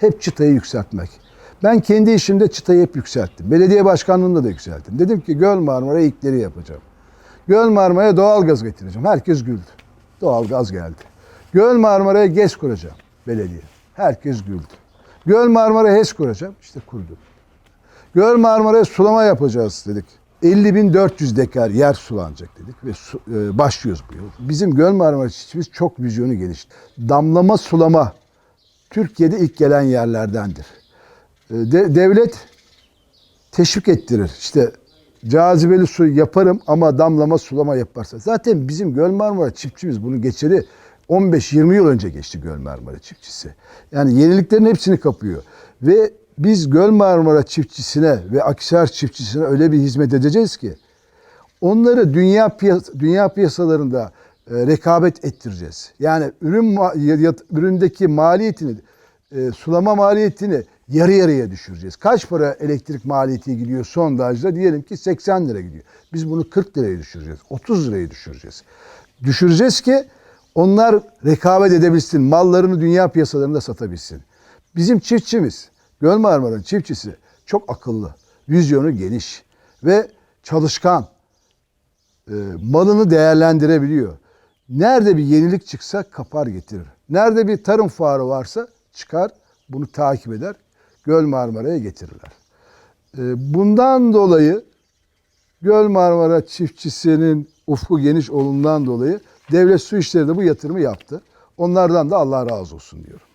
hep çıtayı yükseltmek. Ben kendi işimde çıtayı hep yükselttim. Belediye başkanlığında da yükselttim. Dedim ki Göl Marmara ilkleri yapacağım. Göl Marmara'ya doğal gaz getireceğim. Herkes güldü. Doğal gaz geldi. Göl Marmara'ya GES kuracağım belediye. Herkes güldü. Göl Marmara'ya HES kuracağım. İşte kurdu. Göl Marmara'ya sulama yapacağız dedik. 50.400 dekar yer sulanacak dedik ve su- e, başlıyoruz bu yıl. Bizim Göl Marmara çiftçimiz çok vizyonu gelişti. Damlama sulama Türkiye'de ilk gelen yerlerdendir. E, de- devlet teşvik ettirir. İşte cazibeli su yaparım ama damlama sulama yaparsa. Zaten bizim Göl Marmara çiftçimiz bunu geçeri 15-20 yıl önce geçti Göl Marmara çiftçisi. Yani yeniliklerin hepsini kapıyor. Ve biz Göl Marmara çiftçisine ve Akisar çiftçisine öyle bir hizmet edeceğiz ki onları dünya piyas dünya piyasalarında rekabet ettireceğiz. Yani ürün üründeki maliyetini e, sulama maliyetini yarı yarıya düşüreceğiz. Kaç para elektrik maliyeti gidiyor sondajda? Diyelim ki 80 lira gidiyor. Biz bunu 40 liraya düşüreceğiz. 30 liraya düşüreceğiz. Düşüreceğiz ki onlar rekabet edebilsin. Mallarını dünya piyasalarında satabilsin. Bizim çiftçimiz, Göl Marmara'nın çiftçisi çok akıllı, vizyonu geniş ve çalışkan e, malını değerlendirebiliyor. Nerede bir yenilik çıksa kapar getirir. Nerede bir tarım fuarı varsa çıkar bunu takip eder. Göl Marmara'ya getirirler. E, bundan dolayı Göl Marmara çiftçisinin ufku geniş olundan dolayı devlet su işleri de bu yatırımı yaptı. Onlardan da Allah razı olsun diyorum.